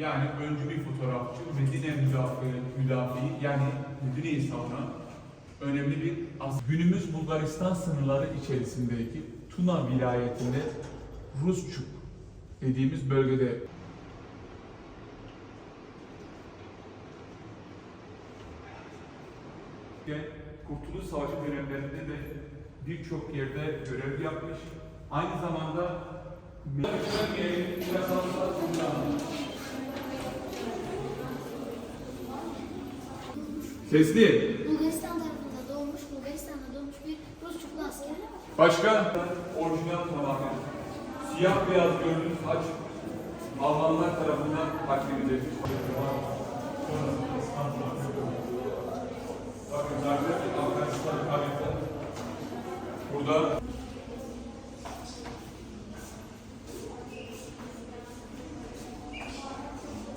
Yani öncü bir fotoğrafçı, Medine müdafi, müdafi yani Medine'yi savunan önemli bir as. Günümüz Bulgaristan sınırları içerisindeki Tuna vilayetinde Rusçuk dediğimiz bölgede Kurtuluş Savaşı dönemlerinde de birçok yerde görev yapmış. Aynı zamanda Sesli. Bulgaristan tarafında doğmuş, Bulgaristan'da doğmuş bir Rus çuklu asker. Başka? Orijinal tamamen. Siyah beyaz gördüğünüz haç Almanlar tarafından takdim edilmiş. Bakın nerede? Afganistan tarihte. Burada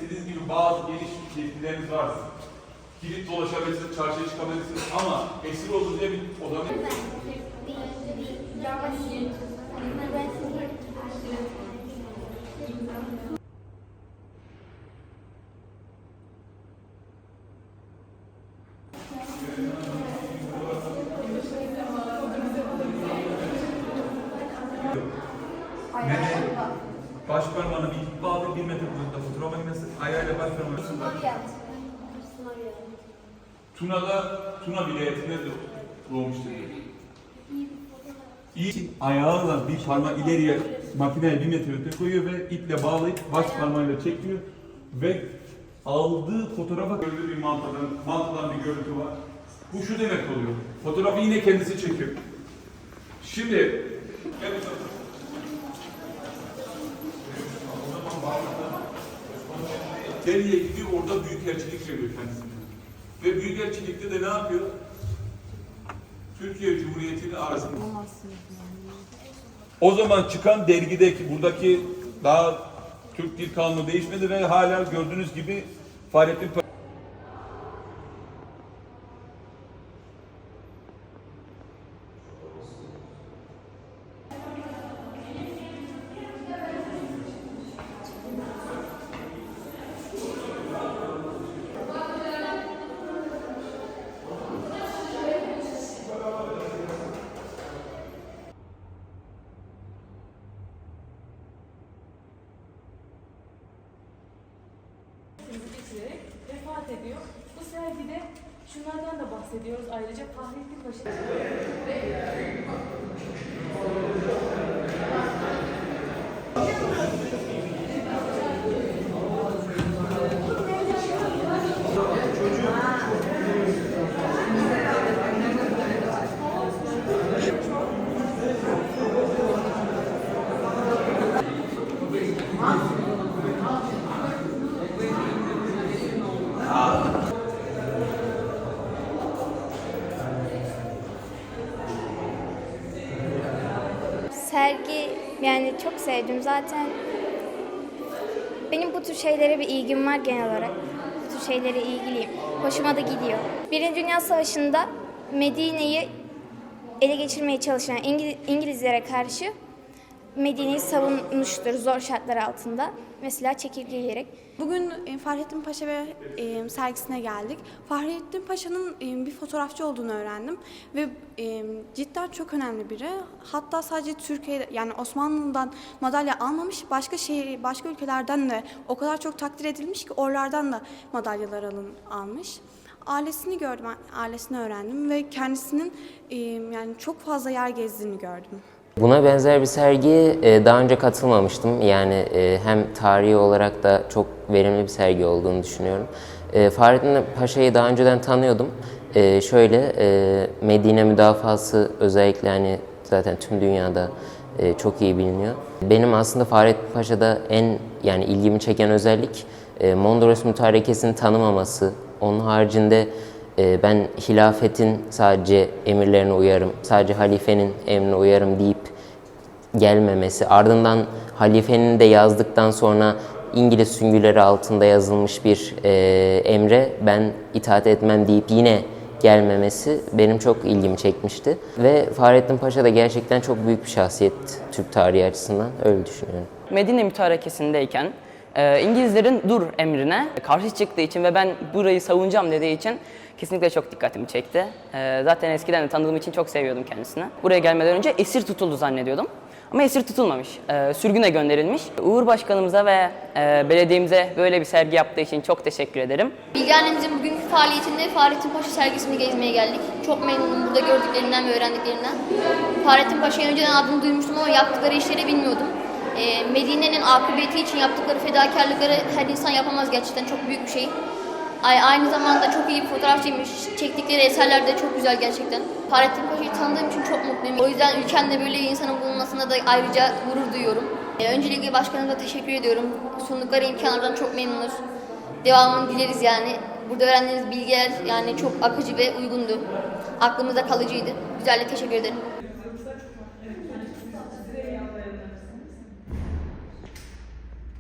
Dediğiniz gibi bazı geniş yetkileriniz var. Kilit dolaşabilirsiniz, çarşıya çıkabilirsiniz ama esir oldu diye bir odanın Mene baş parmağını bir bağlı bir metre uzakta fotoğraf makinesi ayağıyla baş parmağını Tuna'da, Tuna vilayetinde doğ- doğmuştur. İyi ayağıyla bir parmak ileriye makineye bir metre öte koyuyor ve iple bağlayıp baş parmağıyla çekiyor ve aldığı fotoğrafa gördüğü bir mantadan, mantadan bir görüntü var. Bu şu demek oluyor. Fotoğrafı yine kendisi çekiyor. Şimdi bakalım. Deriye gidiyor orada büyükelçilik veriyor kendisine. Ve büyükelçilikte de ne yapıyor? Türkiye Cumhuriyeti ile arasında. O zaman çıkan dergideki buradaki daha Türk Dil Kanunu değişmedi ve hala gördüğünüz gibi Fahrettin şunlardan da bahsediyoruz ayrıca Fahrettin Paşa. Sergi yani çok sevdim. Zaten benim bu tür şeylere bir ilgim var genel olarak. Bu tür şeylere ilgiliyim. Hoşuma da gidiyor. Birinci Dünya Savaşı'nda Medine'yi ele geçirmeye çalışan İngiliz, İngilizlere karşı Medine'yi savunmuştur zor şartlar altında. Mesela çekirge yiyerek. Bugün e, Fahrettin Paşa ve e, sergisine geldik. Fahrettin Paşa'nın e, bir fotoğrafçı olduğunu öğrendim ve cidden çok önemli biri. Hatta sadece Türkiye yani Osmanlı'dan madalya almamış, başka şey başka ülkelerden de o kadar çok takdir edilmiş ki oralardan da madalyalar alın almış. Ailesini gördüm, ailesini öğrendim ve kendisinin yani çok fazla yer gezdiğini gördüm. Buna benzer bir sergiye e, daha önce katılmamıştım. Yani e, hem tarihi olarak da çok verimli bir sergi olduğunu düşünüyorum. E, Fahrettin Paşa'yı daha önceden tanıyordum. Şöyle Medine müdafası özellikle hani zaten tüm dünyada çok iyi biliniyor. Benim aslında Fahrettin Paşa'da en yani ilgimi çeken özellik Mondros mütarekesini tanımaması. Onun haricinde e, ben hilafetin sadece emirlerine uyarım, sadece halifenin emrine uyarım deyip gelmemesi, ardından halifenin de yazdıktan sonra İngiliz süngüleri altında yazılmış bir e, emre ben itaat etmem deyip yine gelmemesi benim çok ilgimi çekmişti. Ve Fahrettin Paşa da gerçekten çok büyük bir şahsiyet Türk tarihi açısından öyle düşünüyorum. Medine mütarekesindeyken Ee, İngilizlerin dur emrine karşı çıktığı için ve ben burayı savunacağım dediği için kesinlikle çok dikkatimi çekti. Ee, zaten eskiden de tanıdığım için çok seviyordum kendisini. Buraya gelmeden önce esir tutuldu zannediyordum. Ama esir tutulmamış, ee, sürgüne gönderilmiş. Uğur Başkanımıza ve e, belediyemize böyle bir sergi yaptığı için çok teşekkür ederim. Annemizin bugünkü faaliyetinde Fahrettin Paşa sergisini gezmeye geldik. Çok memnunum burada gördüklerimden ve öğrendiklerimden. Fahrettin Paşa'yı önceden adını duymuştum ama yaptıkları işleri bilmiyordum. Ee, Medine'nin akıbeti için yaptıkları fedakarlıkları her insan yapamaz gerçekten çok büyük bir şey. Ay- Aynı zamanda çok iyi fotoğrafçıymış. Çektikleri eserler de çok güzel gerçekten. Fahrettin Paşa'yı tanıdığım için çok mutluyum. O yüzden ülkemde böyle insanın bulunmasına da ayrıca gurur duyuyorum. Ee, Öncelikle başkanımıza teşekkür ediyorum. Sundukları imkanlardan çok memnunuz. Devamını dileriz yani. Burada öğrendiğiniz bilgiler yani çok akıcı ve uygundu. Aklımızda kalıcıydı. Güzel teşekkür ederim.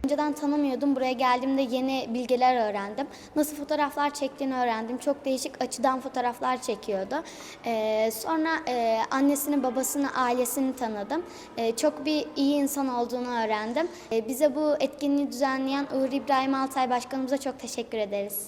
Önceden tanımıyordum. Buraya geldiğimde yeni bilgiler öğrendim. Nasıl fotoğraflar çektiğini öğrendim. Çok değişik açıdan fotoğraflar çekiyordu. Ee, sonra e, annesini, babasını, ailesini tanıdım. Ee, çok bir iyi insan olduğunu öğrendim. Ee, bize bu etkinliği düzenleyen Uğur İbrahim Altay Başkanımıza çok teşekkür ederiz.